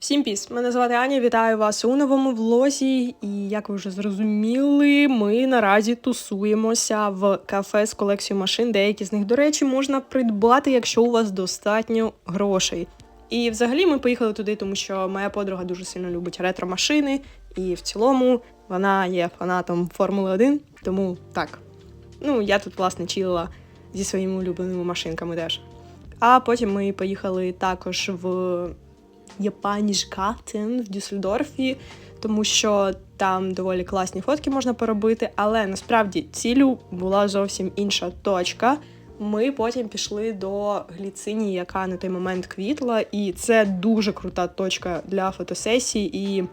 Всім піс! Мене звати Аня. Вітаю вас у новому влозі. І як ви вже зрозуміли, ми наразі тусуємося в кафе з колекцією машин. Деякі з них, до речі, можна придбати, якщо у вас достатньо грошей. І взагалі ми поїхали туди, тому що моя подруга дуже сильно любить ретро-машини, і в цілому вона є фанатом Формули 1. Тому так. Ну, я тут, власне, чилила зі своїми улюбленими машинками теж. А потім ми поїхали також в Япанішгатен в Дюссельдорфі, тому що там доволі класні фотки можна поробити, але насправді цілю була зовсім інша точка. Ми потім пішли до гліцинії, яка на той момент квітла, і це дуже крута точка для фотосесій. І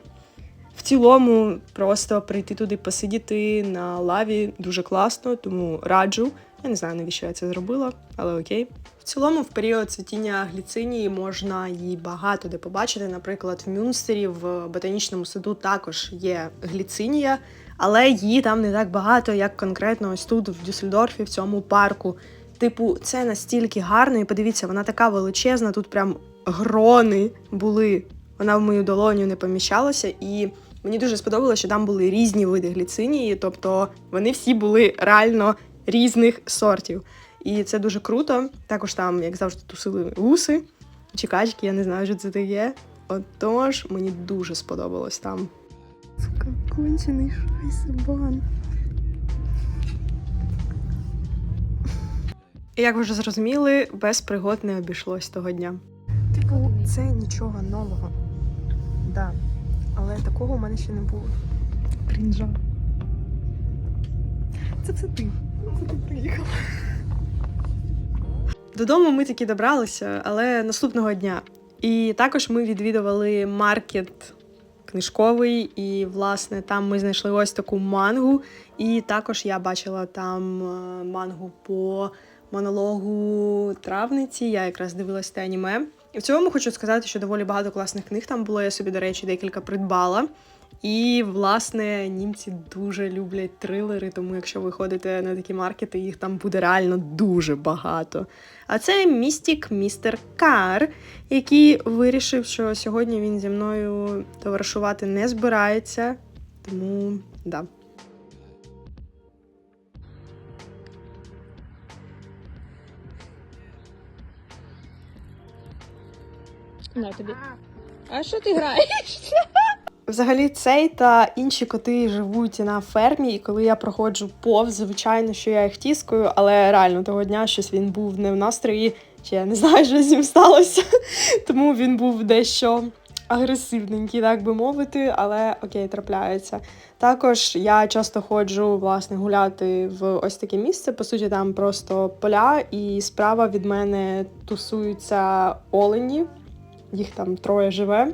в цілому просто прийти туди посидіти на лаві дуже класно, тому раджу. Я не знаю, навіщо я це зробила, але окей. В цілому, в період цвітіння гліцинії можна її багато де побачити. Наприклад, в Мюнстері в ботанічному саду також є гліцинія, але її там не так багато, як конкретно ось тут, в Дюссельдорфі, в цьому парку. Типу, це настільки гарно, і подивіться, вона така величезна, тут прям грони були. Вона в мою долоню не поміщалася, і мені дуже сподобалося, що там були різні види гліцинії, тобто вони всі були реально різних сортів. І це дуже круто. Також там, як завжди, тусили гуси чи качки, я не знаю, що це таке. Отож, мені дуже сподобалось там. Сука, кончений шайсебан. Як ви вже зрозуміли, без пригод не обійшлось того дня. Типу, це нічого нового. Да. Але такого у мене ще не було. Крінжа. Це це ти. Приїхала. Додому ми таки добралися, але наступного дня. І також ми відвідували маркет книжковий, і, власне, там ми знайшли ось таку мангу. І також я бачила там е, мангу по монологу травниці. Я якраз дивилась те аніме. І в цілому хочу сказати, що доволі багато класних книг там було. Я собі, до речі, декілька придбала. І, власне, німці дуже люблять трилери, тому якщо ви ходите на такі маркети, їх там буде реально дуже багато. А це містік містер Кар, який вирішив, що сьогодні він зі мною товаришувати не збирається. Тому да. На тобі. А що ти граєш? Взагалі, цей та інші коти живуть на фермі, і коли я проходжу повз, звичайно, що я їх тіскаю, але реально того дня щось він був не в настрої, чи я не знаю, що з ним сталося. Тому він був дещо агресивненький, так би мовити, але окей, трапляється. Також я часто ходжу власне гуляти в ось таке місце. По суті, там просто поля, і справа від мене тусуються олені. Їх там троє живе.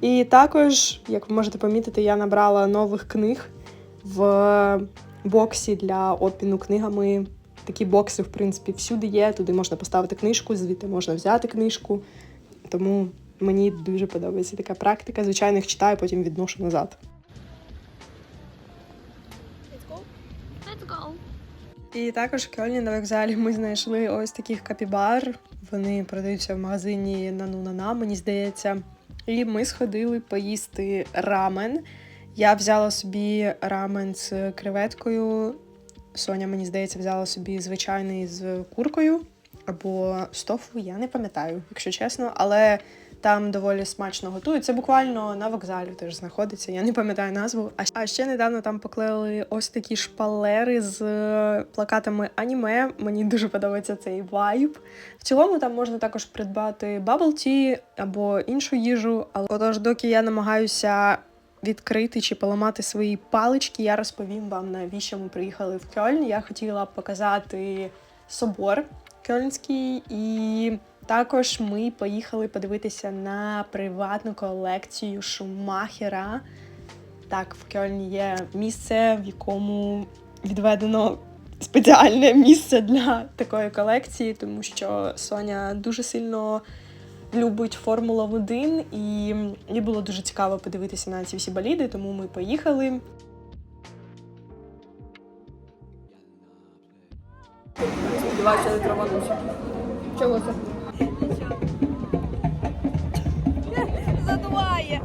І також, як ви можете помітити, я набрала нових книг в боксі для обміну книгами. Такі бокси, в принципі, всюди є. Туди можна поставити книжку, звідти можна взяти книжку. Тому мені дуже подобається така практика. Звичайно, їх читаю, потім відношу назад. Let's go. Let's go. І також в Кельні на вокзалі ми знайшли ось таких капібар. Вони продаються в магазині Нанунана, мені здається. І ми сходили поїсти рамен. Я взяла собі рамен з креветкою. Соня, мені здається, взяла собі звичайний з куркою або з тофу, я не пам'ятаю, якщо чесно, але там доволі смачно готують. Це буквально на вокзалі теж знаходиться. Я не пам'ятаю назву. А- ще недавно там поклеїли ось такі шпалери з е, плакатами аніме. Мені дуже подобається цей вайб. В цілому там можна також придбати tea або іншу їжу. Але отож, доки я намагаюся відкрити чи поламати свої палички, я розповім вам, навіщо ми приїхали в Кьольн. Я хотіла показати собор кьольнський, і також ми поїхали подивитися на приватну колекцію Шумахера. Так, в Кьольні є місце, в якому відведено спеціальне місце для такої колекції, тому що Соня дуже сильно любить Формула 1, і їй було дуже цікаво подивитися на ці всі боліди, тому ми поїхали. Сподіваюся, не травануся. Чого це? Задувай! є.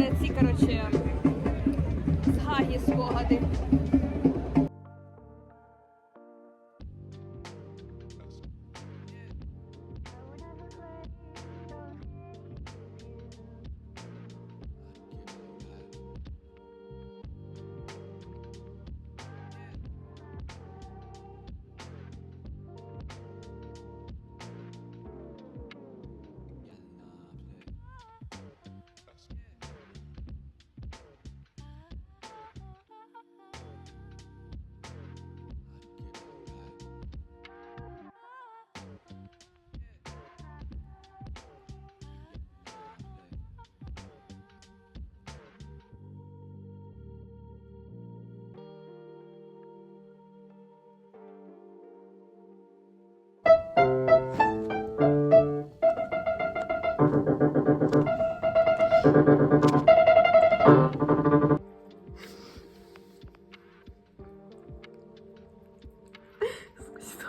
Е, Ці, коротше, згагі спогади.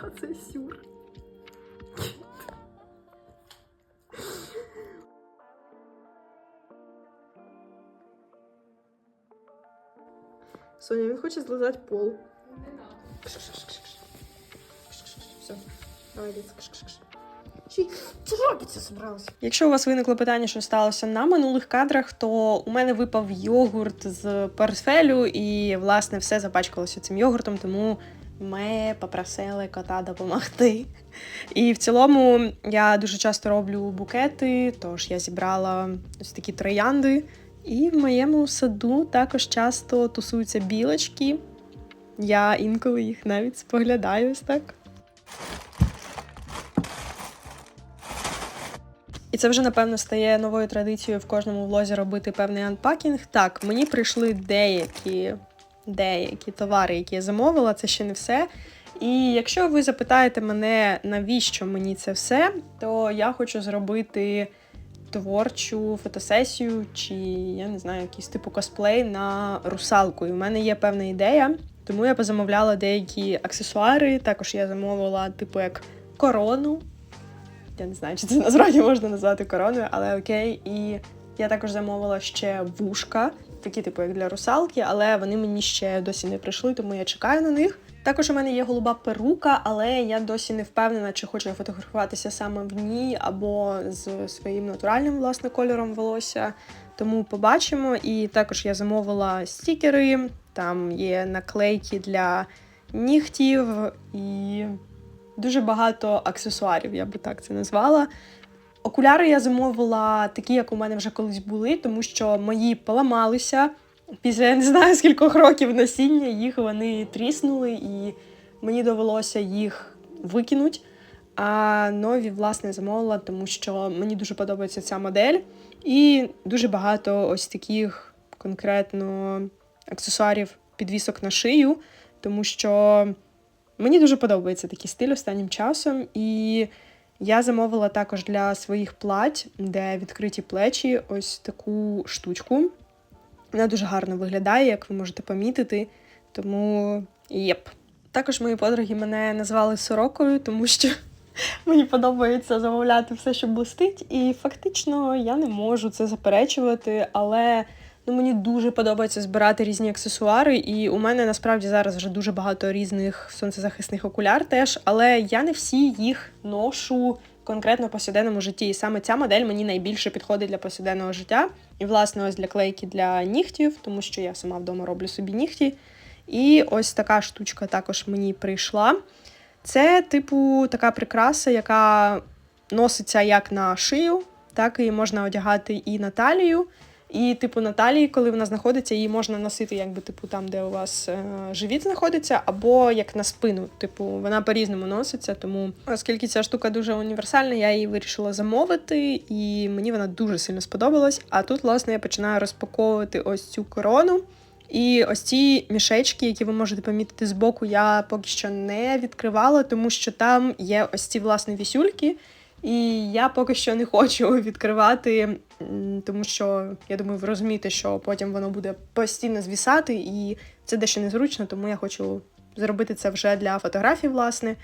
Ситуація сюр. Соня, він хоче злизати пол. Все, давай, Що робиться собралася? Якщо у вас виникло питання, що сталося на минулих кадрах, то у мене випав йогурт з портфелю, і власне все запачкалося цим йогуртом, тому ми попросили кота допомогти. І в цілому я дуже часто роблю букети, тож я зібрала ось такі троянди. І в моєму саду також часто тусуються білочки. Я інколи їх навіть споглядаю ось так. І це вже, напевно, стає новою традицією в кожному влозі робити певний анпакінг. Так, мені прийшли деякі, деякі товари, які я замовила, це ще не все. І якщо ви запитаєте мене, навіщо мені це все, то я хочу зробити творчу фотосесію, чи я не знаю, якийсь типу косплей на русалку. І в мене є певна ідея, тому я позамовляла деякі аксесуари. Також я замовила, типу, як корону. Я не знаю, чи це насправді можна назвати короною, але окей. І я також замовила ще вушка, такі, типу, як для русалки, але вони мені ще досі не прийшли, тому я чекаю на них. Також у мене є голуба перука, але я досі не впевнена, чи хочу я фотографуватися саме в ній або з своїм натуральним власне кольором волосся. Тому побачимо. І також я замовила стікери, там є наклейки для нігтів і дуже багато аксесуарів, я би так це назвала. Окуляри я замовила такі, як у мене вже колись були, тому що мої поламалися. Після я не знаю скількох років носіння їх вони тріснули, і мені довелося їх викинути. А нові, власне, замовила, тому що мені дуже подобається ця модель. І дуже багато ось таких конкретно аксесуарів, підвісок на шию, тому що мені дуже подобається такий стиль останнім часом. І я замовила також для своїх плать, де відкриті плечі, ось таку штучку. Вона дуже гарно виглядає, як ви можете помітити. Тому єп. Також мої подруги мене назвали сорокою, тому що мені подобається замовляти все, що блистить. І фактично я не можу це заперечувати, але ну, мені дуже подобається збирати різні аксесуари. І у мене насправді зараз вже дуже багато різних сонцезахисних окуляр теж, але я не всі їх ношу конкретно в повсякденному житті. І саме ця модель мені найбільше підходить для повсякденного життя. І, власне, ось для клейки для нігтів, тому що я сама вдома роблю собі нігті. І ось така штучка також мені прийшла. Це, типу, така прикраса, яка носиться як на шию, так і можна одягати і на талію. І, типу, на талії, коли вона знаходиться, її можна носити, якби, типу, там, де у вас е, живіт знаходиться, або як на спину. Типу, вона по-різному носиться. Тому, оскільки ця штука дуже універсальна, я її вирішила замовити, і мені вона дуже сильно сподобалась. А тут, власне, я починаю розпаковувати ось цю корону. І ось ці мішечки, які ви можете помітити збоку, я поки що не відкривала, тому що там є ось ці власне вісюльки. І я поки що не хочу відкривати, тому що я думаю, ви розумієте, що потім воно буде постійно звісати, і це дещо незручно, тому я хочу зробити це вже для фотографій, власне.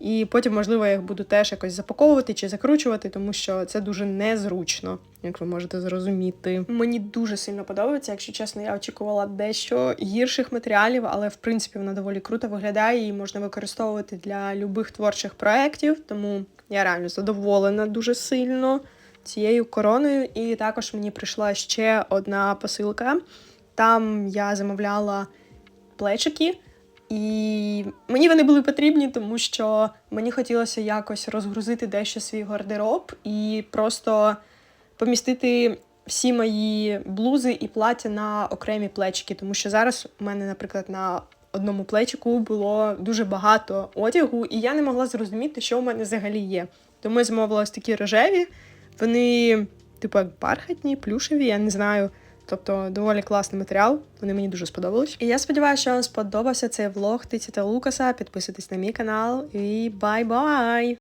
І потім, можливо, я їх буду теж якось запаковувати чи закручувати, тому що це дуже незручно, як ви можете зрозуміти. Мені дуже сильно подобається, якщо чесно, я очікувала дещо гірших матеріалів, але в принципі вона доволі круто виглядає і можна використовувати для любих творчих проєктів, тому я реально задоволена дуже сильно цією короною. І також мені прийшла ще одна посилка. Там я замовляла плечики. І мені вони були потрібні, тому що мені хотілося якось розгрузити дещо свій гардероб і просто помістити всі мої блузи і плаття на окремі плечики. Тому що зараз у мене, наприклад, на одному плечику було дуже багато одягу, і я не могла зрозуміти, що в мене взагалі є. Тому я замовила ось такі рожеві. Вони, типу, як бархатні, плюшеві, я не знаю. Тобто доволі класний матеріал, вони мені дуже сподобались. І я сподіваюся, що вам сподобався цей влог Тиці та Лукаса. Підписуйтесь на мій канал і бай-бай!